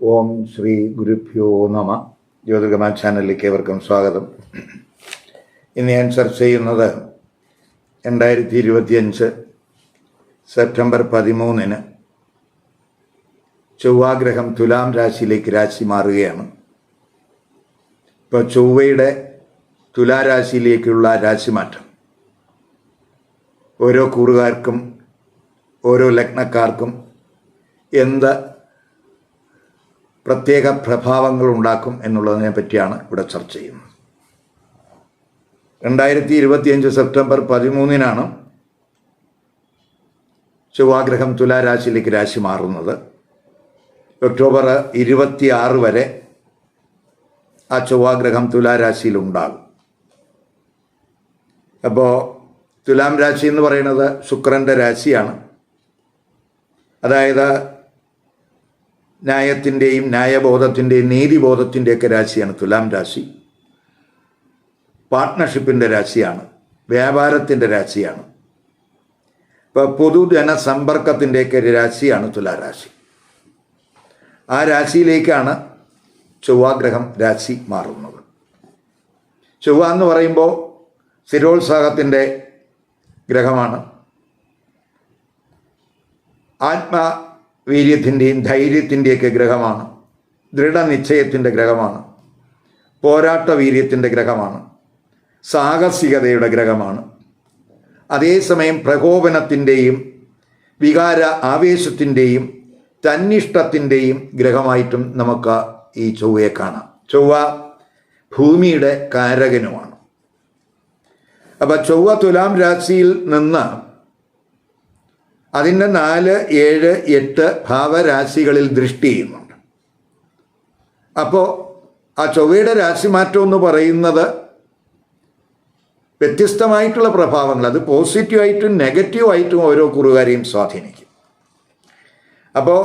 ഓം ശ്രീ ഗുരുഭ്യോ നമ. ജ്യോതികമ ചാനലിലേക്ക് ഏവർക്കും സ്വാഗതം. ഇന്ന് ഞാൻ ചർച്ച ചെയ്യുന്നത് രണ്ടായിരത്തി ഇരുപത്തിയഞ്ച് സെപ്റ്റംബർ പതിമൂന്നിന് ചൊവ്വാഗ്രഹം തുലാം രാശിയിലേക്ക് രാശി മാറുകയാണ്. ഇപ്പോൾ ചൊവ്വയുടെ തുലാരാശിയിലേക്കുള്ള രാശിമാറ്റം ഓരോ കൂറുകാർക്കും ഓരോ ലഗ്നക്കാർക്കും എന്ത് പ്രത്യേക പ്രഭാവങ്ങൾ ഉണ്ടാക്കും എന്നുള്ളതിനെ പറ്റിയാണ് ഇവിടെ ചർച്ച ചെയ്യുന്നത്. രണ്ടായിരത്തി ഇരുപത്തിയഞ്ച് സെപ്റ്റംബർ പതിമൂന്നിനാണ് ചൊവ്വാഗ്രഹം തുലാരാശിയിലേക്ക് രാശി മാറുന്നത്. ഒക്ടോബർ ഇരുപത്തിയാറ് വരെ ആ ചൊവ്വാഗ്രഹം തുലാരാശിയിൽ ഉണ്ടാകും. അപ്പോൾ തുലാം രാശി എന്ന് പറയുന്നത് ശുക്രന്റെ രാശിയാണ്. അതായത് ന്യായത്തിന്റെയും ന്യായബോധത്തിന്റെയും നീതിബോധത്തിന്റെയൊക്കെ രാശിയാണ് തുലാം രാശി. പാർട്ട്ണർഷിപ്പിന്റെ രാശിയാണ് വ്യാപാരത്തിന്റെ രാശിയാണ്. ഇപ്പോൾ പൊതുജന സമ്പർക്കത്തിന്റെയൊക്കെ ഒരു രാശിയാണ് തുലാരാശി ആ രാശിയിലേക്കാണ് ചൊവ്വാഗ്രഹം രാശി മാറുന്നത്. ചൊവ്വ എന്ന് പറയുമ്പോൾ സ്ഥിരോത്സാഹത്തിന്റെ ഗ്രഹമാണ്. ആത്മവീര്യത്തിന്റെയും ധൈര്യത്തിന്റെയൊക്കെ ഗ്രഹമാണ്. ദൃഢനിശ്ചയത്തിന്റെ ഗ്രഹമാണ്. പോരാട്ട വീര്യത്തിന്റെ ഗ്രഹമാണ്. സാഹസികതയുടെ ഗ്രഹമാണ്. അതേസമയം പ്രകോപനത്തിന്റെയും വികാര ആവേശത്തിന്റെയും തന്നിഷ്ടത്തിന്റെയും ഗ്രഹമായിട്ടും നമുക്ക് ഈ ചൊവ്വയെ കാണാം. ചൊവ്വ ഭൂമിയുടെ കാരകനുമാണ്. അപ്പം ചൊവ്വ തുലാം രാശിയിൽ നിന്ന് അതിന്റെ നാല് ഏഴ് എട്ട് ഭാവരാശികളിൽ ദൃഷ്ടി ചെയ്യുന്നുണ്ട്. അപ്പോൾ ആ ചൊവ്വയുടെ രാശിമാറ്റം എന്ന് പറയുന്നത് വ്യത്യസ്തമായിട്ടുള്ള പ്രഭാവങ്ങൾ. അത് പോസിറ്റീവായിട്ടും നെഗറ്റീവായിട്ടും ഓരോ കുറുകാരെയും സ്വാധീനിക്കും. അപ്പോൾ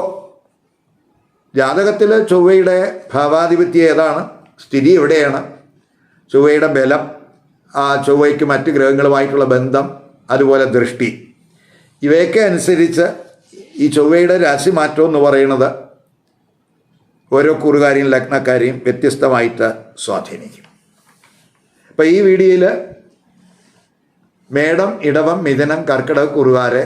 ജാതകത്തിൽ ചൊവ്വയുടെ ഭാവാധിപത്യം ഏതാണ്? സ്ഥിതി എവിടെയാണ്? ചൊവ്വയുടെ ബലം ആ ചൊവ്വയ്ക്ക് മറ്റ് ഗ്രഹങ്ങളുമായിട്ടുള്ള ബന്ധം അതുപോലെ ദൃഷ്ടി. ഇവയൊക്കെ അനുസരിച്ച് ഈ ചൊവ്വയുടെ രാശി മാറ്റം എന്ന് പറയുന്നത് ഓരോ കുറുകാരെയും ലഗ്നക്കാരെയും വ്യത്യസ്തമായിട്ട് സ്വാധീനിക്കും. അപ്പം ഈ വീഡിയോയിൽ മേടം ഇടവം മിഥുനം കർക്കിടക കുറുകാരെ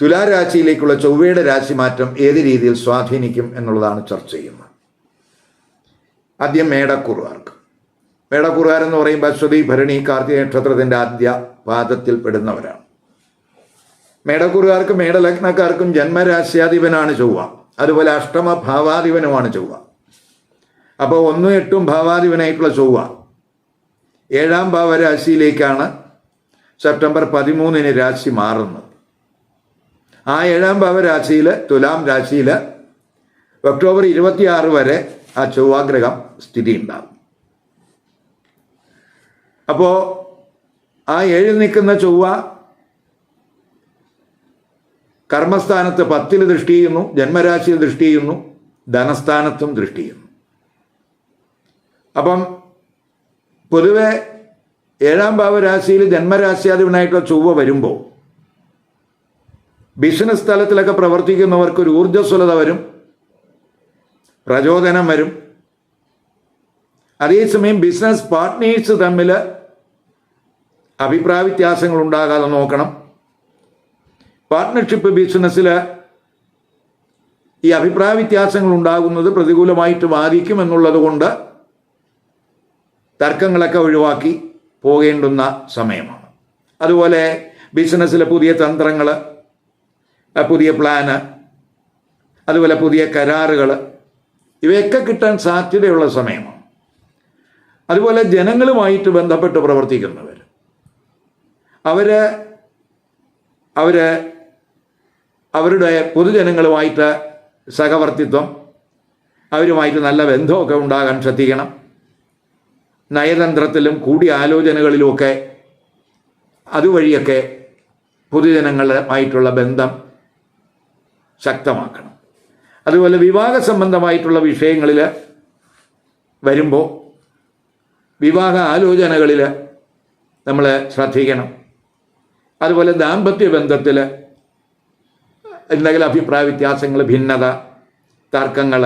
തുലാരാശിയിലേക്കുള്ള ചൊവ്വയുടെ രാശി മാറ്റം ഏത് രീതിയിൽ സ്വാധീനിക്കും എന്നുള്ളതാണ് ചർച്ച ചെയ്യുന്നത്. ആദ്യം മേടക്കുറുകാർക്ക്. മേടക്കുറുകാരെന്ന് പറയുമ്പോൾ അശ്വതി ഭരണി കാർത്തിക നക്ഷത്രത്തിന്റെ ആദ്യ പാദത്തിൽ പെടുന്നവരാണ്. മേടക്കുറുകാർക്കും മേടലഗ്നക്കാർക്കും ജന്മരാശ്യാധിപനാണ് ചൊവ്വ. അതുപോലെ അഷ്ടമ ഭാവാധിപനുമാണ് ചൊവ്വ. അപ്പോൾ ഒന്നും എട്ടും ഭാവാധിപനായിട്ടുള്ള ചൊവ്വ. ഏഴാം ഭാവരാശിയിലേക്കാണ് സെപ്റ്റംബർ പതിമൂന്നിന് രാശി മാറുന്നത്. ആ ഏഴാം ഭാവരാശിയിൽ തുലാം രാശിയിൽ ഒക്ടോബർ ഇരുപത്തിയാറ് വരെ ആ ചൊവ്വാഗ്രഹം സ്ഥിതി ഉണ്ടാകും അപ്പോൾ ആ ഏഴിൽ നിൽക്കുന്ന ചൊവ്വ കർമ്മസ്ഥാനത്ത് പത്തിൽ ദൃഷ്ടി ചെയ്യുന്നു ജന്മരാശിയിൽ ദൃഷ്ടി ചെയ്യുന്നു ധനസ്ഥാനത്തും ദൃഷ്ടി ചെയ്യുന്നു. അപ്പം പൊതുവെ ഏഴാം ഭാവരാശിയിൽ ജന്മരാശ്യാധിപനായിട്ടുള്ള ചൊവ്വ വരുമ്പോൾ ബിസിനസ് തലത്തിലൊക്കെ പ്രവർത്തിക്കുന്നവർക്ക് ഒരു ഊർജസ്വലത വരും പ്രചോദനം വരും. അതേസമയം ബിസിനസ് പാർട്ട്നേഴ്സ് തമ്മിൽ അഭിപ്രായ വ്യത്യാസങ്ങൾ ഉണ്ടാകാതെ നോക്കണം. പാർട്ട്ണർഷിപ്പ് ബിസിനസ്സിൽ ഈ അഭിപ്രായ വ്യത്യാസങ്ങൾ ഉണ്ടാകുന്നത് പ്രതികൂലമായിട്ട് ബാധിക്കും എന്നുള്ളത് കൊണ്ട് തർക്കങ്ങളൊക്കെ ഒഴിവാക്കി പോകേണ്ടുന്ന സമയമാണ്. അതുപോലെ ബിസിനസ്സിലെ പുതിയ തന്ത്രങ്ങൾ പുതിയ പ്ലാന് അതുപോലെ പുതിയ കരാറുകൾ ഇവയൊക്കെ കിട്ടാൻ സാധ്യതയുള്ള സമയമാണ്. അതുപോലെ ജനങ്ങളുമായിട്ട് ബന്ധപ്പെട്ട് പ്രവർത്തിക്കുന്നവർ അവർ അവർ അവരുടെ പൊതുജനങ്ങളുമായിട്ട് സഹവർത്തിത്വം അവരുമായിട്ട് നല്ല ബന്ധമൊക്കെ ഉണ്ടാകാൻ ശ്രദ്ധിക്കണം. നയതന്ത്രത്തിലും കൂടിയാലോചനകളിലുമൊക്കെ അതുവഴിയൊക്കെ പൊതുജനങ്ങളുമായിട്ടുള്ള ബന്ധം ശക്തമാക്കണം. അതുപോലെ വിവാഹ സംബന്ധമായിട്ടുള്ള വിഷയങ്ങളിൽ വരുമ്പോൾ വിവാഹ ആലോചനകളിൽ നമ്മൾ ശ്രദ്ധിക്കണം. അതുപോലെ ദാമ്പത്യ ബന്ധത്തിൽ എന്തെങ്കിലും അഭിപ്രായ വ്യത്യാസങ്ങൾ ഭിന്നത തർക്കങ്ങൾ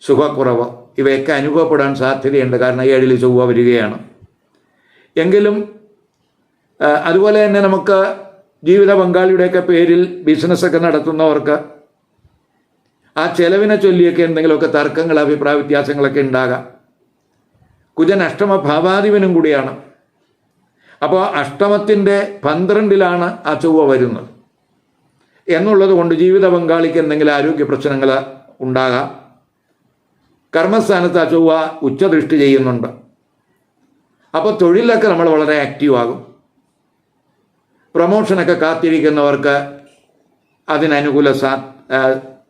സുഖക്കുറവ് ഇവയൊക്കെ അനുഭവപ്പെടാൻ സാധ്യതയുണ്ട്. കാരണം ഏഴിൽ ചൊവ്വ വരികയാണ്. എങ്കിലും അതുപോലെ തന്നെ നമുക്ക് ജീവിത പങ്കാളിയുടെയൊക്കെ പേരിൽ ബിസിനസ്സൊക്കെ നടത്തുന്നവർക്ക് ആ ചെലവിനെ ചൊല്ലിയൊക്കെ എന്തെങ്കിലുമൊക്കെ തർക്കങ്ങൾ അഭിപ്രായ വ്യത്യാസങ്ങളൊക്കെ ഉണ്ടാകാം. കുജൻ അഷ്ടമ ഭാവാധിപനും കൂടിയാണ്. അപ്പോൾ അഷ്ടമത്തിന്റെ പന്ത്രണ്ടിലാണ് ആ ചൊവ്വ വരുന്നത്. എന്നുള്ളത് കൊണ്ട് ജീവിത പങ്കാളിക്ക് എന്തെങ്കിലും ആരോഗ്യ പ്രശ്നങ്ങൾ ഉണ്ടാകാം. കർമ്മസ്ഥാനത്ത് ആ ചൊവ്വ ഉച്ചദൃഷ്ടി ചെയ്യുന്നുണ്ട്. അപ്പോൾ തൊഴിലൊക്കെ നമ്മൾ വളരെ ആക്റ്റീവ് ആകും. പ്രൊമോഷനൊക്കെ കാത്തിരിക്കുന്നവർക്ക് അതിനനുകൂല സാ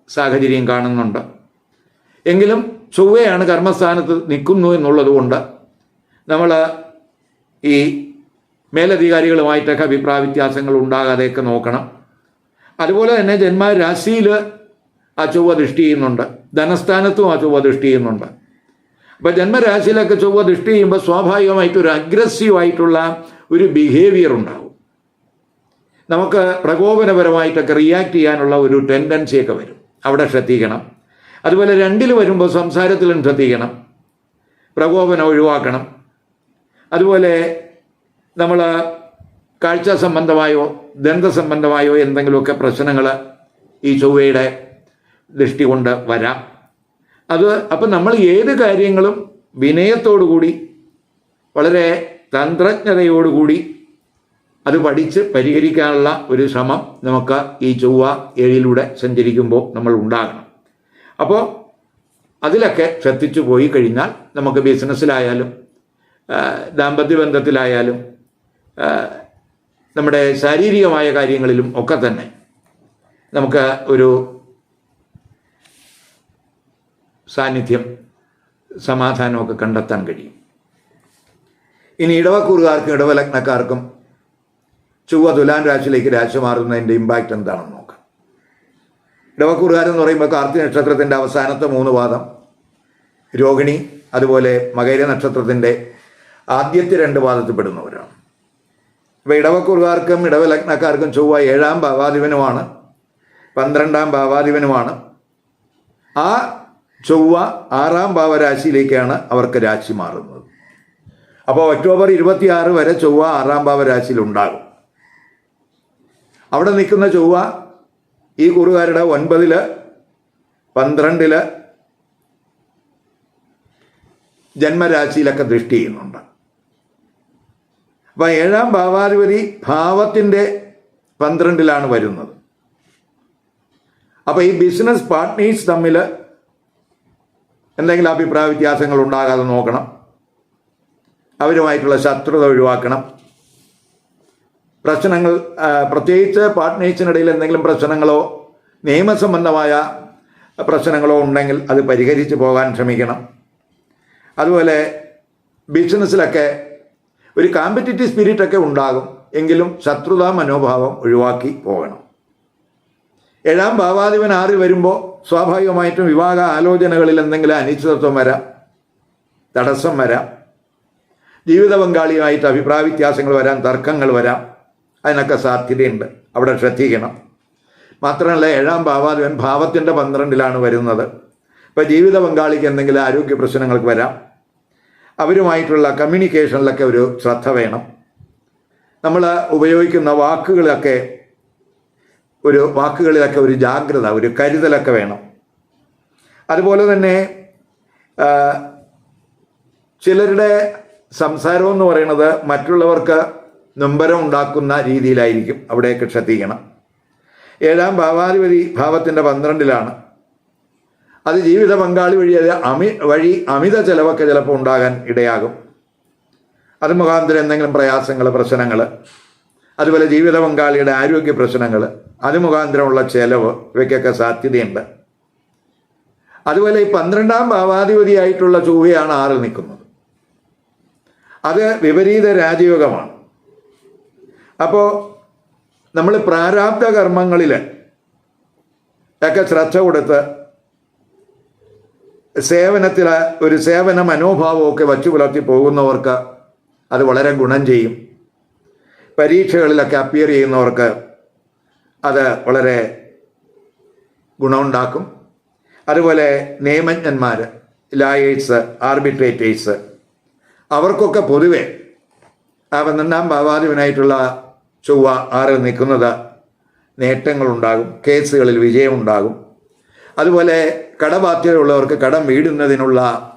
സാഹചര്യം കാണുന്നുണ്ട്. എങ്കിലും ചൊവ്വയാണ് കർമ്മസ്ഥാനത്ത് നിൽക്കുന്നു എന്നുള്ളതുകൊണ്ട് നമ്മൾ ഈ മേലധികാരികളുമായിട്ടൊക്കെ അഭിപ്രായ വ്യത്യാസങ്ങൾ ഉണ്ടാകാതെയൊക്കെ നോക്കണം. അതുപോലെ തന്നെ ജന്മരാശിയിൽ ആ ചൊവ്വ ദൃഷ്ടി ചെയ്യുന്നുണ്ട്. ധനസ്ഥാനത്തും ആ ചൊവ്വ ദൃഷ്ടി ചെയ്യുന്നുണ്ട്. അപ്പോൾ ജന്മരാശിയിലൊക്കെ ചൊവ്വ ദൃഷ്ടി ചെയ്യുമ്പോൾ സ്വാഭാവികമായിട്ട് ഒരു അഗ്രസീവ് ആയിട്ടുള്ള ഒരു ബിഹേവിയർ ഉണ്ടാവും. നമുക്ക് പ്രകോപനപരമായിട്ടൊക്കെ റിയാക്ട് ചെയ്യാനുള്ള ഒരു ടെൻഡൻസിയൊക്കെ വരും. അവിടെ ശ്രദ്ധിക്കണം. അതുപോലെ രണ്ടിൽ വരുമ്പോൾ സംസാരത്തിലും ശ്രദ്ധിക്കണം. പ്രകോപനം ഒഴിവാക്കണം. അതുപോലെ നമ്മൾ കാഴ്ച സംബന്ധമായോ ദന്ത സംബന്ധമായോ എന്തെങ്കിലുമൊക്കെ പ്രശ്നങ്ങൾ ഈ ചൊവ്വയുടെ ദൃഷ്ടി കൊണ്ട് വരാം. അത് അപ്പം നമ്മൾ ഏത് കാര്യങ്ങളും വിനയത്തോടുകൂടി വളരെ തന്ത്രജ്ഞതയോടുകൂടി അത് പഠിച്ച് പരിഹരിക്കാനുള്ള ഒരു ശ്രമം നമുക്ക് ഈ ചൊവ്വ ഏഴിലൂടെ സഞ്ചരിക്കുമ്പോൾ നമ്മൾ ഉണ്ടാകണം. അപ്പോൾ അതിലൊക്കെ ശ്രദ്ധിച്ചു പോയി കഴിഞ്ഞാൽ നമുക്ക് ബിസിനസ്സിലായാലും ദാമ്പത്യ ബന്ധത്തിലായാലും നമ്മുടെ ശാരീരികമായ കാര്യങ്ങളിലും ഒക്കെ തന്നെ നമുക്ക് ഒരു സാന്നിധ്യം സമാധാനമൊക്കെ കണ്ടെത്താൻ കഴിയും. ഇനി ഇടവക്കൂറുകാർക്കും ഇടവലഗ്നക്കാർക്കും ചൊവ്വ തുലാൻ രാശിയിലേക്ക് രാശി മാറുന്നതിന്റെ ഇമ്പാക്റ്റ് എന്താണെന്ന് നോക്കാം. ഇടവക്കൂറുകാരെന്ന് പറയുമ്പോൾ കാർത്തിക നക്ഷത്രത്തിന്റെ അവസാനത്തെ മൂന്ന് പാദം രോഹിണി അതുപോലെ മകര നക്ഷത്രത്തിന്റെ ആദ്യത്തെ രണ്ട് പാദത്തിൽ പെടുന്നവരാണ്. അപ്പോൾ ഇടവക്കൂറുകാർക്കും ഇടവലഗ്നക്കാർക്കും ചൊവ്വ ഏഴാം ഭാവാധിപനുമാണ് പന്ത്രണ്ടാം ഭാവാധിപനുമാണ്. ആ ചൊവ്വ ആറാം ഭാവരാശിയിലേക്കാണ് അവർക്ക് രാശി മാറുന്നത്. അപ്പോൾ ഒക്ടോബർ ഇരുപത്തിയാറ് വരെ ചൊവ്വ ആറാം ഭാവരാശിയിൽ ഉണ്ടാകും. അവിടെ നിൽക്കുന്ന ചൊവ്വ ഈ കുറുകാരുടെ ഒൻപതിൽ പന്ത്രണ്ടിൽ ജന്മരാശിയിലൊക്കെ ദൃഷ്ടി ചെയ്യുന്നുണ്ട്. അപ്പം ഏഴാം ഭാവാധിപതി ഭാവത്തിന്റെ പന്ത്രണ്ടിലാണ് വരുന്നത്. അപ്പോൾ ഈ ബിസിനസ് പാർട്ട്നേഴ്സ് തമ്മിൽ എന്തെങ്കിലും അഭിപ്രായ വ്യത്യാസങ്ങൾ ഉണ്ടാകാതെ നോക്കണം. അവരുമായിട്ടുള്ള ശത്രുത ഒഴിവാക്കണം. പ്രശ്നങ്ങൾ പ്രത്യേകിച്ച് പാർട്ട്നേഴ്സിനിടയിൽ എന്തെങ്കിലും പ്രശ്നങ്ങളോ നിയമസംബന്ധമായ പ്രശ്നങ്ങളോ ഉണ്ടെങ്കിൽ അത് പരിഹരിച്ച് പോകാൻ ശ്രമിക്കണം. അതുപോലെ ബിസിനസ്സിലൊക്കെ ഒരു കാമ്പറ്റിറ്റീവ് സ്പിരിറ്റൊക്കെ ഉണ്ടാകും. എങ്കിലും ശത്രുതാ മനോഭാവം ഒഴിവാക്കി പോകണം. ഏഴാം ഭാവാധിപൻ ആറി വരുമ്പോൾ സ്വാഭാവികമായിട്ടും വിവാഹ ആലോചനകളിൽ എന്തെങ്കിലും അനിശ്ചിതത്വം വരാം. തടസ്സം വരാം. ജീവിത പങ്കാളിയുമായിട്ട് അഭിപ്രായ വ്യത്യാസങ്ങൾ വരാം തർക്കങ്ങൾ വരാം. അതിനൊക്കെ സാധ്യതയുണ്ട്. അവിടെ ശ്രദ്ധിക്കണം. മാത്രമല്ല ഏഴാം ഭാവാധിപൻ ഭാവത്തിന്റെ പന്ത്രണ്ടിലാണ് വരുന്നത്. ഇപ്പോൾ ജീവിത പങ്കാളിക്ക് എന്തെങ്കിലും ആരോഗ്യ പ്രശ്നങ്ങൾക്ക് വരാം. അവരുമായിട്ടുള്ള കമ്മ്യൂണിക്കേഷനിലൊക്കെ ഒരു ശ്രദ്ധ വേണം. നമ്മൾ ഉപയോഗിക്കുന്ന വാക്കുകളൊക്കെ ഒരു വാക്കുകളിലൊക്കെ ഒരു ജാഗ്രത ഒരു കരുതലൊക്കെ വേണം. അതുപോലെ തന്നെ ചിലരുടെ സംസാരം എന്ന് പറയുന്നത് മറ്റുള്ളവർക്ക് നൊമ്പരം ഉണ്ടാക്കുന്ന രീതിയിലായിരിക്കും അവിടെയൊക്കെ ശ്രദ്ധിക്കണം. ഏഴാം ഭാവാധിപതി ഭാവത്തിന്റെ പന്ത്രണ്ടിലാണ്. അത് ജീവിത പങ്കാളി വഴി അത് അമി വഴി അമിത ചിലവൊക്കെ ചിലപ്പോൾ ഉണ്ടാകാൻ ഇടയാകും. അത് മുഖാന്തരം എന്തെങ്കിലും പ്രയാസങ്ങൾ പ്രശ്നങ്ങൾ അതുപോലെ ജീവിത പങ്കാളിയുടെ ആരോഗ്യ പ്രശ്നങ്ങൾ അത് മുഖാന്തരമുള്ള ചെലവ് ഇവയ്ക്കൊക്കെ സാധ്യതയുണ്ട്. അതുപോലെ ഈ പന്ത്രണ്ടാം ഭാവാധിപതിയായിട്ടുള്ള ചൊവ്വയാണ് ആറിൽ നിൽക്കുന്നത്. അത് വിപരീത രാജയോഗമാണ്. അപ്പോൾ നമ്മൾ പ്രാരാബ്ധ കർമ്മങ്ങളിൽ ഒക്കെ ശ്രദ്ധ കൊടുത്ത് സേവനത്തിൽ ഒരു സേവന മനോഭാവമൊക്കെ വച്ചു പുലർത്തി പോകുന്നവർക്ക് അത് വളരെ ഗുണം ചെയ്യും. പരീക്ഷകളിലൊക്കെ അപ്പിയർ ചെയ്യുന്നവർക്ക് അത് വളരെ ഗുണമുണ്ടാക്കും. അതുപോലെ നിയമജ്ഞന്മാർ ലായേഴ്സ് ആർബിട്രേറ്റേഴ്സ് അവർക്കൊക്കെ പൊതുവെ ആ പന്ത്രണ്ടാം ഭാവാധിപനായിട്ടുള്ള ചൊവ്വ ആറിൽ നിൽക്കുന്നത് നേട്ടങ്ങളുണ്ടാകും കേസുകളിൽ വിജയമുണ്ടാകും. അതുപോലെ കടബാധ്യതയുള്ളവർക്ക് കടം വീടുന്നതിനുള്ള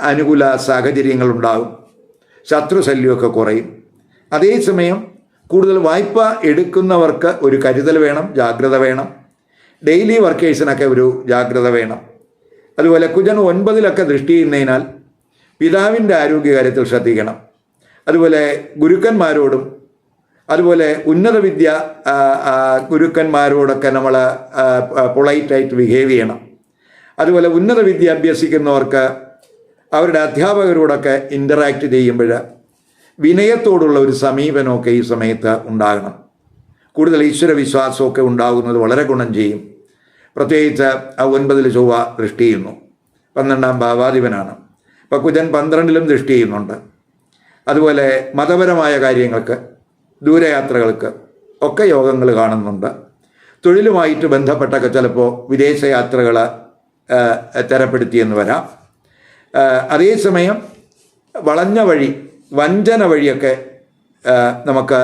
അനുകൂല സാഹചര്യങ്ങളുണ്ടാകും. ശത്രുശല്യമൊക്കെ കുറയും. അതേസമയം കൂടുതൽ വായ്പ എടുക്കുന്നവർക്ക് ഒരു കരുതൽ വേണം ജാഗ്രത വേണം. ഡെയിലി വർക്കേഴ്സിനൊക്കെ ഒരു ജാഗ്രത വേണം. അതുപോലെ കുജൻ ഒൻപതിലൊക്കെ ദൃഷ്ടി ചെയ്യുന്നതിനാൽ പിതാവിന്റെ ആരോഗ്യകാര്യത്തിൽ ശ്രദ്ധിക്കണം. അതുപോലെ ഗുരുക്കന്മാരോടും അതുപോലെ ഉന്നത വിദ്യ ഗുരുക്കന്മാരോടൊക്കെ നമ്മൾ പൊളൈറ്റായിട്ട് ബിഹേവ് ചെയ്യണം. അതുപോലെ ഉന്നത വിദ്യ അഭ്യസിക്കുന്നവർക്ക് അവരുടെ അധ്യാപകരോടൊക്കെ ഇന്ററാക്ട് ചെയ്യുമ്പോൾ വിനയത്തോടുള്ള ഒരു സമീപനമൊക്കെ ഈ സമയത്ത് ഉണ്ടാകണം. കൂടുതൽ ഈശ്വര വിശ്വാസമൊക്കെ ഉണ്ടാകുന്നത് വളരെ ഗുണം ചെയ്യും. പ്രത്യേകിച്ച് ആ ഒൻപതിൽ ചൊവ്വ ദൃഷ്ടി ചെയ്യുന്നു. പന്ത്രണ്ടാം ഭാവാധിപനാണ്. ഇപ്പം കുജൻ പന്ത്രണ്ടിലും ദൃഷ്ടി ചെയ്യുന്നുണ്ട്. അതുപോലെ മതപരമായ കാര്യങ്ങൾക്ക് ദൂരയാത്രകൾക്ക് ഒക്കെ യോഗങ്ങൾ കാണുന്നുണ്ട്. തൊഴിലുമായിട്ട് ബന്ധപ്പെട്ടൊക്കെ ചിലപ്പോൾ വിദേശയാത്രകൾ തരപ്പെടുത്തിയെന്ന് വരാം. അതേസമയം വളഞ്ഞ വഴി വഞ്ചന വഴിയൊക്കെ നമുക്ക്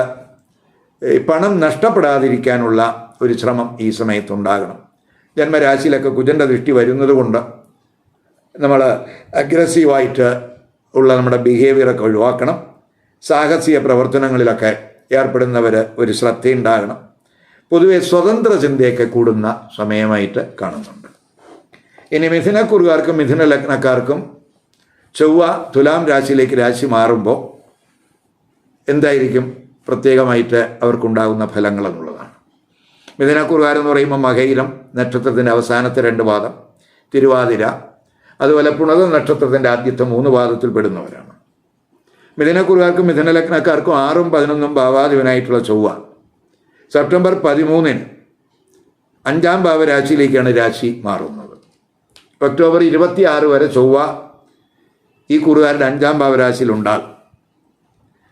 പണം നഷ്ടപ്പെടാതിരിക്കാനുള്ള ഒരു ശ്രമം ഈ സമയത്തുണ്ടാകണം. ജന്മരാശിയിലൊക്കെ കുജന്റെ ദൃഷ്ടി വരുന്നതുകൊണ്ട് നമ്മൾ അഗ്രസീവായിട്ട് ഉള്ള നമ്മുടെ ബിഹേവിയറൊക്കെ ഒഴിവാക്കണം. സാഹസിക പ്രവർത്തനങ്ങളിലൊക്കെ ഏർപ്പെടുന്നവർ ഒരു ശ്രദ്ധയുണ്ടാകണം. പൊതുവെ സ്വതന്ത്ര ചിന്തയൊക്കെ കൂടുന്ന സമയമായിട്ട് കാണുന്നുണ്ട്. ഇനി മിഥുനക്കുറുകാർക്കും മിഥുന ലഗ്നക്കാർക്കും ചൊവ്വ തുലാം രാശിയിലേക്ക് രാശി മാറുമ്പോൾ എന്തായിരിക്കും? പ്രത്യേകമായിട്ട് അവർക്കുണ്ടാകുന്ന ഫലങ്ങൾ എന്നുള്ളതാണ്. മിഥുനക്കുറുകാരെന്ന് പറയുമ്പോൾ മകയിരം നക്ഷത്രത്തിന്റെ അവസാനത്തെ രണ്ട് പാദം തിരുവാതിര അതുപോലെ പുണത നക്ഷത്രത്തിന്റെ ആദ്യത്തെ മൂന്ന് പാദത്തിൽ പെടുന്നവരാണ്. മിഥുനക്കുറുകാർക്കും മിഥുന ലഗ്നക്കാർക്കും ആറും പതിനൊന്നും ഭാവാധിപനായിട്ടുള്ള ചൊവ്വ. സെപ്റ്റംബർ പതിമൂന്നിന് അഞ്ചാം ഭാവരാശിയിലേക്കാണ് രാശി മാറുന്നത്. ഒക്ടോബർ ഇരുപത്തി ആറ് വരെ ചൊവ്വ ഈ കുറുകാരുടെ അഞ്ചാം ഭാവരാശിയിൽ ഉണ്ടാകും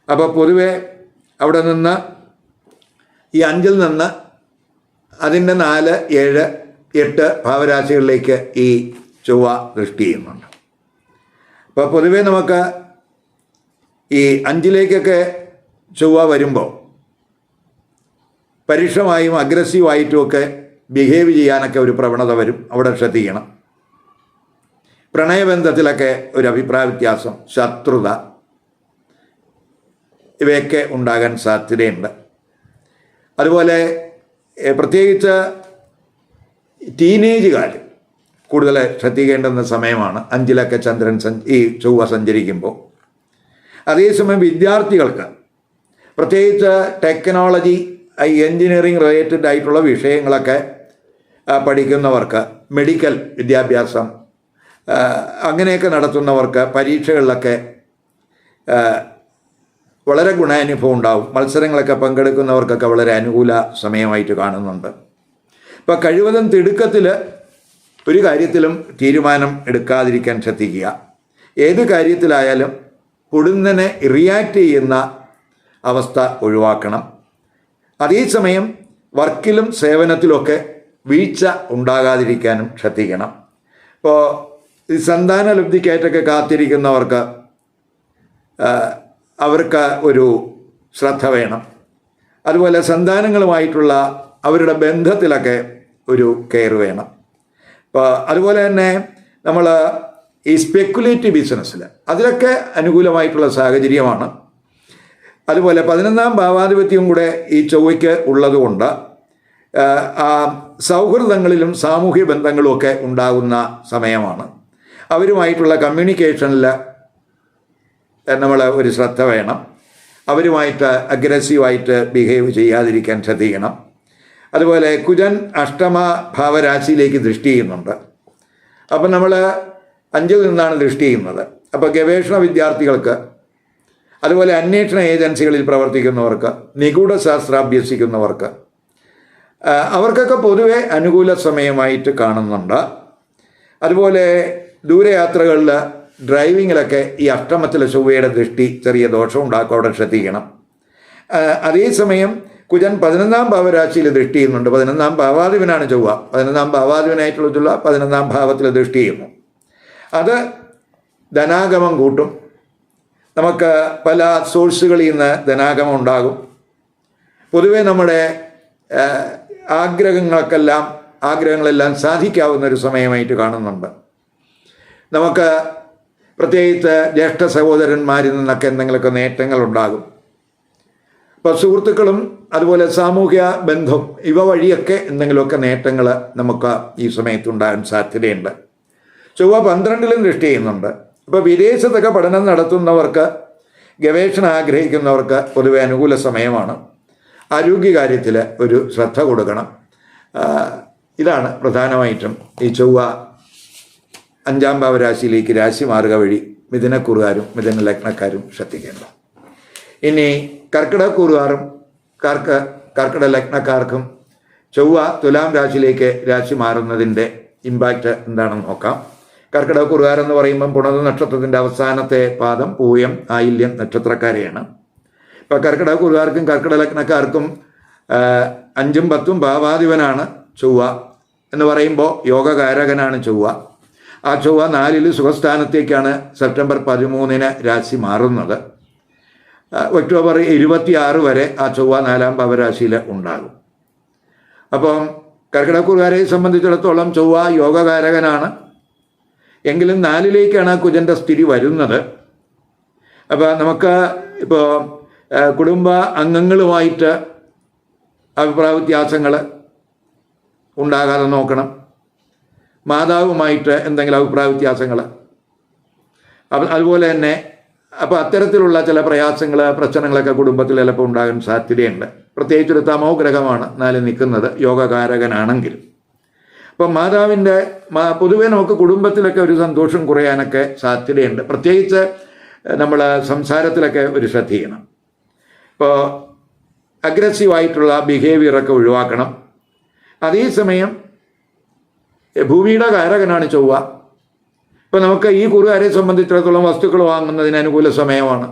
അപ്പോൾ പൊതുവെ അവിടെ നിന്ന് ഈ അഞ്ചിൽ നിന്ന് അതിന്റെ നാല് ഏഴ് എട്ട് ഭാവരാശികളിലേക്ക് ഈ ചൊവ്വ ദൃഷ്ടി ചെയ്യുന്നുണ്ട്. അപ്പോൾ പൊതുവേ നമുക്ക് ഈ അഞ്ചിലേക്കൊക്കെ ചൊവ്വ വരുമ്പോൾ പരുഷമായും അഗ്രസീവായിട്ടുമൊക്കെ ബിഹേവ് ചെയ്യാനൊക്കെ ഒരു പ്രവണത വരും. അവിടെ ശ്രദ്ധിക്കണം. പ്രണയബന്ധത്തിലൊക്കെ ഒരു അഭിപ്രായ വ്യത്യാസം ശത്രുത ഇവയൊക്കെ ഉണ്ടാകാൻ സാധ്യതയുണ്ട്. അതുപോലെ പ്രത്യേകിച്ച് ടീനേജ് ടീനേജുകാർ കൂടുതൽ ശ്രദ്ധിക്കേണ്ടുന്ന സമയമാണ്. അഞ്ചിലൊക്കെ ചന്ദ്രൻ സഞ്ച ഈ ചൊവ്വ സഞ്ചരിക്കുമ്പോൾ അതേസമയം വിദ്യാർത്ഥികൾക്ക് പ്രത്യേകിച്ച് ടെക്നോളജി എൻജിനീയറിംഗ് റിലേറ്റഡ് ആയിട്ടുള്ള വിഷയങ്ങളൊക്കെ പഠിക്കുന്നവർക്ക് മെഡിക്കൽ വിദ്യാഭ്യാസം അങ്ങനെയൊക്കെ നടത്തുന്നവർക്ക് പരീക്ഷകളിലൊക്കെ വളരെ ഗുണാനുഭവം ഉണ്ടാവും. മത്സരങ്ങളൊക്കെ പങ്കെടുക്കുന്നവർക്കൊക്കെ വളരെ അനുകൂല സമയമായിട്ട് കാണുന്നുണ്ട്. ഇപ്പം കഴിവതും തിടുക്കത്തിൽ ഒരു കാര്യത്തിലും തീരുമാനം എടുക്കാതിരിക്കാൻ ശ്രദ്ധിക്കുക. ഏത് കാര്യത്തിലായാലും പൊടുന്നനെ റിയാക്ട് ചെയ്യുന്ന അവസ്ഥ ഒഴിവാക്കണം. അതേസമയം വർക്കിലും സേവനത്തിലുമൊക്കെ വീഴ്ച ഉണ്ടാകാതിരിക്കാനും ശ്രദ്ധിക്കണം. ഇപ്പോൾ ഈ സന്താന ലബ്ധിക്കായിട്ടൊക്കെ കാത്തിരിക്കുന്നവർക്ക് അവർക്ക് ഒരു ശ്രദ്ധ വേണം. അതുപോലെ സന്താനങ്ങളുമായിട്ടുള്ള അവരുടെ ബന്ധത്തിലൊക്കെ ഒരു കെയർ വേണം. അപ്പോൾ അതുപോലെ തന്നെ നമ്മൾ ഈ സ്പെക്കുലേറ്റീവ് ബിസിനസ്സിൽ അതിലൊക്കെ അനുകൂലമായിട്ടുള്ള സാഹചര്യമാണ്. അതുപോലെ പതിനൊന്നാം ഭാവാധിപത്യം കൂടെ ഈ ചൊവ്വയ്ക്ക് ഉള്ളതുകൊണ്ട് സൗഹൃദങ്ങളിലും സാമൂഹ്യ ബന്ധങ്ങളും ഒക്കെ ഉണ്ടാകുന്ന സമയമാണ്. അവരുമായിട്ടുള്ള കമ്മ്യൂണിക്കേഷനിൽ നമ്മൾ ഒരു ശ്രദ്ധ വേണം. അവരുമായിട്ട് അഗ്രസീവായിട്ട് ബിഹേവ് ചെയ്യാതിരിക്കാൻ ശ്രദ്ധിക്കണം. അതുപോലെ കുജൻ അഷ്ടമ ഭാവരാശിയിലേക്ക് ദൃഷ്ടി ചെയ്യുന്നുണ്ട്. അപ്പം നമ്മൾ അഞ്ചിൽ നിന്നാണ് ദൃഷ്ടി ചെയ്യുന്നത്. അപ്പോൾ ഗവേഷണ വിദ്യാർത്ഥികൾക്ക് അതുപോലെ അന്വേഷണ ഏജൻസികളിൽ പ്രവർത്തിക്കുന്നവർക്ക് നിഗൂഢ ശാസ്ത്രം അഭ്യസിക്കുന്നവർക്ക് അവർക്കൊക്കെ പൊതുവെ അനുകൂല സമയമായിട്ട് കാണുന്നുണ്ട്. അതുപോലെ ദൂരയാത്രകളിൽ ഡ്രൈവിങ്ങിലൊക്കെ ഈ അഷ്ടമത്തിലെ ചൊവ്വയുടെ ദൃഷ്ടി ചെറിയ ദോഷം ഉണ്ടാക്കും അവിടെ ശ്രദ്ധിക്കണം. അതേസമയം കുജൻ പതിനൊന്നാം ഭാവരാശിയിൽ ദൃഷ്ടി ചെയ്യുന്നുണ്ട്. പതിനൊന്നാം ഭാവാധിപനാണ് ചൊവ്വ. പതിനൊന്നാം ഭാവാധിപനായിട്ടുള്ള ചൊവ്വ പതിനൊന്നാം ഭാവത്തിൽ ദൃഷ്ടി ചെയ്യുന്നു. അത് ധനാഗമം കൂട്ടും. നമുക്ക് പല സോഴ്സുകളിൽ നിന്ന് ധനാഗമം ഉണ്ടാകും. പൊതുവേ നമ്മുടെ ആഗ്രഹങ്ങൾക്കെല്ലാം ആഗ്രഹങ്ങളെല്ലാം സാധിക്കാവുന്ന ഒരു സമയമായിട്ട് കാണുന്നുണ്ട്. നമുക്ക് പ്രത്യേകിച്ച് ജ്യേഷ്ഠ സഹോദരന്മാരിൽ നിന്നൊക്കെ എന്തെങ്കിലുമൊക്കെ നേട്ടങ്ങൾ ഉണ്ടാകും. ഇപ്പോൾ സുഹൃത്തുക്കളും അതുപോലെ സാമൂഹ്യ ബന്ധം ഇവ വഴിയൊക്കെ എന്തെങ്കിലുമൊക്കെ നേട്ടങ്ങൾ നമുക്ക് ഈ സമയത്ത് ഉണ്ടാകാൻ സാധ്യതയുണ്ട്. ചൊവ്വ പന്ത്രണ്ടിലും ദൃഷ്ടി ചെയ്യുന്നുണ്ട്. ഇപ്പോൾ വിദേശത്തൊക്കെ പഠനം നടത്തുന്നവർക്ക് ഗവേഷണം ആഗ്രഹിക്കുന്നവർക്ക് പൊതുവെ അനുകൂല സമയമാണ്. ആരോഗ്യകാര്യത്തിൽ ഒരു ശ്രദ്ധ കൊടുക്കണം. ഇതാണ് പ്രധാനമായിട്ടും ഈ ചൊവ്വ അഞ്ചാം ഭാവരാശിയിലേക്ക് രാശി മാറുക വഴി മിഥുനക്കൂറുകാരും മിഥുന ലഗ്നക്കാരും ശ്രദ്ധിക്കേണ്ടത്. ഇനി കർക്കിടക്കൂറുകാരും കർക്ക കർക്കിട ലഗ്നക്കാർക്കും ചൊവ്വ തുലാം രാശിയിലേക്ക് രാശി മാറുന്നതിന്റെ ഇമ്പാക്റ്റ് എന്താണെന്ന് നോക്കാം. കർക്കിടകൂറുകാർ എന്ന് പറയുമ്പം പുണത നക്ഷത്രത്തിന്റെ അവസാനത്തെ പാദം പൂയം ആയില്യം നക്ഷത്രക്കാരെയാണ്. ഇപ്പം കർക്കിടകൂറുകാർക്കും കർക്കിട ലഗ്നക്കാർക്കും അഞ്ചും പത്തും ഭാവാധിപനാണ് ചൊവ്വ എന്ന് പറയുമ്പോൾ യോഗകാരകനാണ് ചൊവ്വ. ആ ചൊവ്വ നാലിൽ സുഖസ്ഥാനത്തേക്കാണ് സെപ്റ്റംബർ പതിമൂന്നിന് രാശി മാറുന്നത്. ഒക്ടോബർ ഇരുപത്തിയാറ് വരെ ആ ചൊവ്വ നാലാം ഭാവരാശിയിൽ ഉണ്ടാകും. അപ്പം കർക്കിടക്കൂറുകാരെ സംബന്ധിച്ചിടത്തോളം ചൊവ്വ യോഗകാരകനാണ്. എങ്കിലും നാലിലേക്കാണ് ആ കുജന്റെ സ്ഥിതി വരുന്നത്. അപ്പോൾ നമുക്ക് ഇപ്പോൾ കുടുംബ അംഗങ്ങളുമായിട്ട് അഭിപ്രായ വ്യത്യാസങ്ങൾ ഉണ്ടാകാതെ നോക്കണം. മാതാവുമായിട്ട് എന്തെങ്കിലും അഭിപ്രായ വ്യത്യാസങ്ങൾ അതുപോലെ തന്നെ അപ്പോൾ അത്തരത്തിലുള്ള ചില പ്രയാസങ്ങൾ പ്രശ്നങ്ങളൊക്കെ കുടുംബത്തിൽ ചിലപ്പോൾ ഉണ്ടാകാൻ സാധ്യതയുണ്ട്. പ്രത്യേകിച്ച് ഒരു തമോ ഗ്രഹമാണ് നാല് നിൽക്കുന്നത് യോഗകാരകനാണെങ്കിലും. അപ്പം മാതാവിന്റെ പൊതുവെ നമുക്ക് കുടുംബത്തിലൊക്കെ ഒരു സന്തോഷം കുറയാനൊക്കെ സാധ്യതയുണ്ട്. പ്രത്യേകിച്ച് നമ്മൾ സംസാരത്തിലൊക്കെ ഒരു ശ്രദ്ധ ചെയ്യണം. ഇപ്പോൾ അഗ്രസീവായിട്ടുള്ള ബിഹേവിയറൊക്കെ ഒഴിവാക്കണം. അതേസമയം ഭൂമിയുടെ കാരകനാണ് ചൊവ്വ. ഇപ്പം നമുക്ക് ഈ കുറുകാരെ സംബന്ധിച്ചിടത്തോളം വസ്തുക്കൾ വാങ്ങുന്നതിന് അനുകൂല സമയമാണ്.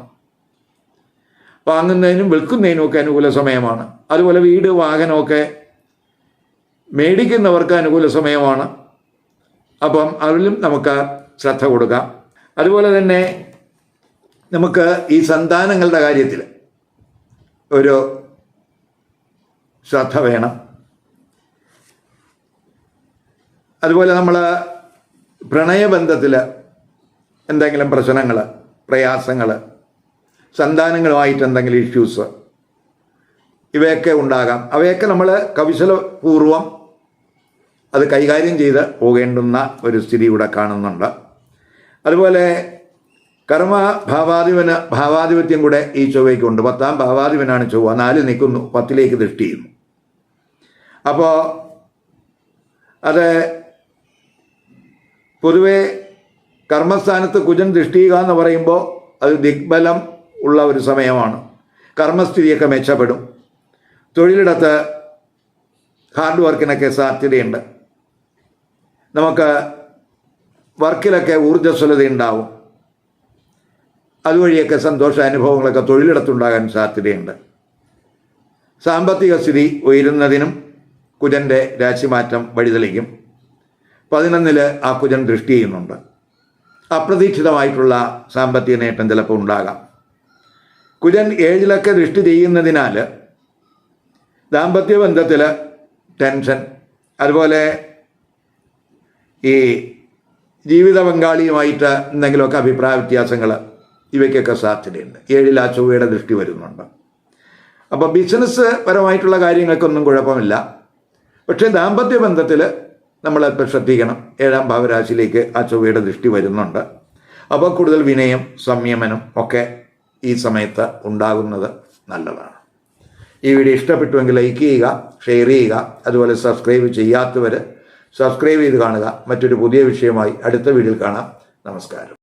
വാങ്ങുന്നതിനും വിൽക്കുന്നതിനും ഒക്കെ അനുകൂല സമയമാണ്. അതുപോലെ വീട് വാഹനമൊക്കെ മേടിക്കുന്നവർക്ക് അനുകൂല സമയമാണ്. അപ്പം അതിലും നമുക്ക് ശ്രദ്ധ കൊടുക്കാം. അതുപോലെ തന്നെ നമുക്ക് ഈ സന്താനങ്ങളുടെ കാര്യത്തിൽ ഒരു ശ്രദ്ധ വേണം. അതുപോലെ നമ്മൾ പ്രണയബന്ധത്തിൽ എന്തെങ്കിലും പ്രശ്നങ്ങൾ പ്രയാസങ്ങൾ സന്താനങ്ങളുമായിട്ട് എന്തെങ്കിലും ഇഷ്യൂസ് ഇവയൊക്കെ ഉണ്ടാകാം. അവയൊക്കെ നമ്മൾ കൗശലപൂർവം അത് കൈകാര്യം ചെയ്ത് പോകേണ്ടുന്ന ഒരു സ്ഥിതി ഇവിടെ കാണുന്നുണ്ട്. അതുപോലെ കർമ്മ ഭാവാധിപന് ഭാവാധിപത്യം കൂടെ ഈ ചൊവ്വയ്ക്കുണ്ട്. പത്താം ഭാവാധിപനാണ് ചൊവ്വ. നാല് നിൽക്കുന്നു. പത്തിലേക്ക് ദൃഷ്ടി ചെയ്യുന്നു അപ്പോൾ അത് പൊതുവെ കർമ്മസ്ഥാനത്ത് കുജൻ ദൃഷ്ടിയുക എന്ന് പറയുമ്പോൾ അത് ദിഗ്ബലം ഉള്ള ഒരു സമയമാണ്. കർമ്മസ്ഥിതിയൊക്കെ മെച്ചപ്പെടും. തൊഴിലിടത്ത് ഹാർഡ് വർക്കിനൊക്കെ സാധ്യതയുണ്ട്. വർക്കിലൊക്കെ ഊർജസ്വലത ഉണ്ടാവും. അതുവഴിയൊക്കെ സന്തോഷ അനുഭവങ്ങളൊക്കെ തൊഴിലിടത്തുണ്ടാകാൻ സാധ്യതയുണ്ട്. സാമ്പത്തിക സ്ഥിതി ഉയരുന്നതിനും കുജന്റെ രാശിമാറ്റം വഴിതെളിക്കും. പതിനൊന്നിൽ ആ കുജൻ ദൃഷ്ടി ചെയ്യുന്നുണ്ട്. അപ്രതീക്ഷിതമായിട്ടുള്ള സാമ്പത്തിക നേട്ടം ചിലപ്പോൾ ഉണ്ടാകാം. കുജൻ ഏഴിലൊക്കെ ദൃഷ്ടി ചെയ്യുന്നതിനാൽ ദാമ്പത്യ ബന്ധത്തിൽ ടെൻഷൻ അതുപോലെ ഈ ജീവിത പങ്കാളിയുമായിട്ട് എന്തെങ്കിലുമൊക്കെ അഭിപ്രായ വ്യത്യാസങ്ങൾ ഇവയ്ക്കൊക്കെ സാധ്യതയുണ്ട്. ഏഴിൽ ആ ചൊവ്വയുടെ ദൃഷ്ടി വരുന്നുണ്ട്. അപ്പോൾ ബിസിനസ് പരമായിട്ടുള്ള കാര്യങ്ങൾക്കൊന്നും കുഴപ്പമില്ല. പക്ഷേ ദാമ്പത്യ ബന്ധത്തിൽ നമ്മളപ്പോൾ ശ്രദ്ധിക്കണം. ഏഴാം ഭാവരാശിയിലേക്ക് ആ ചൊവ്വയുടെ ദൃഷ്ടി വരുന്നുണ്ട്. അപ്പോൾ കൂടുതൽ വിനയം സംയമനം ഒക്കെ ഈ സമയത്ത് ഉണ്ടാകുന്നത് നല്ലതാണ്. ഈ വീഡിയോ ഇഷ്ടപ്പെട്ടുവെങ്കിൽ ലൈക്ക് ചെയ്യുക ഷെയർ ചെയ്യുക അതുപോലെ സബ്സ്ക്രൈബ് ചെയ്യാത്തവർ സബ്സ്ക്രൈബ് ചെയ്ത് കാണുക. മറ്റൊരു പുതിയ വിഷയമായി അടുത്ത വീഡിയോയിൽ കാണാം. നമസ്കാരം.